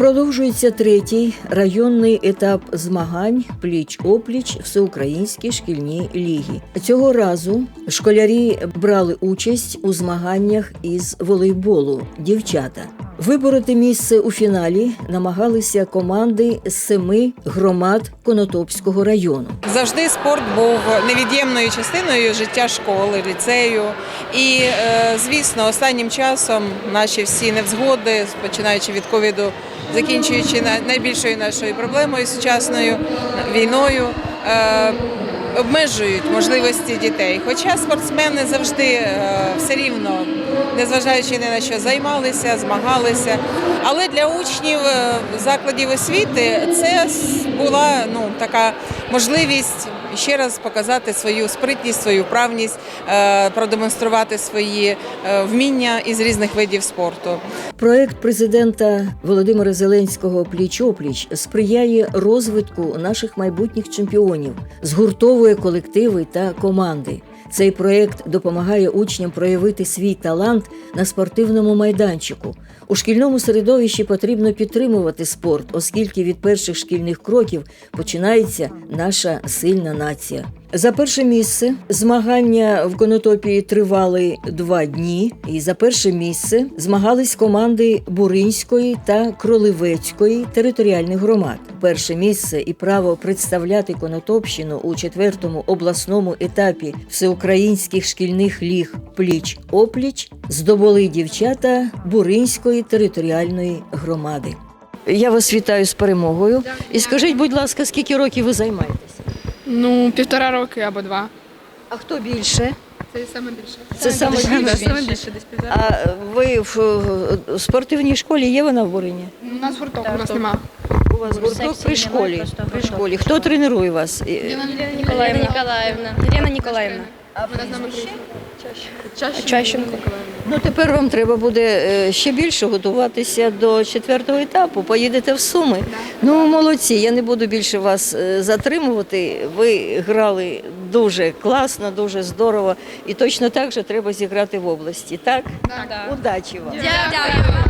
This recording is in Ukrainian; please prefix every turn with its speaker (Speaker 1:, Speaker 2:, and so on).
Speaker 1: Продовжується третій районний етап змагань пліч-опліч всеукраїнській шкільній лігі. Цього разу школярі брали участь у змаганнях із волейболу дівчата. Вибороти місце у фіналі намагалися команди з семи громад Конотопського району.
Speaker 2: Завжди спорт був невід'ємною частиною життя школи, ліцею. І, е, звісно, останнім часом наші всі невзгоди, починаючи від ковіду, закінчуючи на- найбільшою нашою проблемою сучасною війною. Обмежують можливості дітей. Хоча спортсмени завжди е, все рівно, незважаючи ні на що, займалися, змагалися. Але для учнів е, закладів освіти це була ну, така можливість ще раз показати свою спритність, свою вправність, е, продемонструвати свої е, вміння із різних видів спорту.
Speaker 1: Проект президента Володимира Зеленського Пліч-опліч сприяє розвитку наших майбутніх чемпіонів, згуртовує колективи та команди. Цей проект допомагає учням проявити свій талант на спортивному майданчику. У шкільному середовищі потрібно підтримувати спорт, оскільки від перших шкільних кроків починається наша сильна нація. За перше місце змагання в Конотопі тривали два дні, і за перше місце змагались команди Буринської та Кроливецької територіальних громад. Перше місце і право представляти Конотопщину у четвертому обласному етапі всеукраїнських шкільних ліг пліч-опліч здобули дівчата Буринської територіальної громади. Я вас вітаю з перемогою. І скажіть, будь ласка, скільки років ви займаєтесь?
Speaker 3: Ну, півтора роки або два.
Speaker 1: А хто більше?
Speaker 3: Це саме більше.
Speaker 1: Це саме
Speaker 3: більше.
Speaker 1: більше?
Speaker 3: Саме більше десь півтора.
Speaker 1: А ви в е, спортивній школі є вона в Бурині?
Speaker 3: У нас гурток, у нас нема.
Speaker 1: У вас гурток при школі. При школі. Хто тренує вас? І-
Speaker 3: Лена
Speaker 4: Елена Ніколаївна. Елена Ніколаївна.
Speaker 3: Вона з нами Чаще.
Speaker 4: Чащенко.
Speaker 1: Ну тепер вам треба буде е, ще більше готуватися до четвертого етапу. Поїдете в Суми. Ну молодці. Я не буду більше вас е, затримувати. Ви грали дуже класно, дуже здорово. І точно так же треба зіграти в області. Так?
Speaker 4: Так.
Speaker 1: Удачі вам!
Speaker 4: Дякую.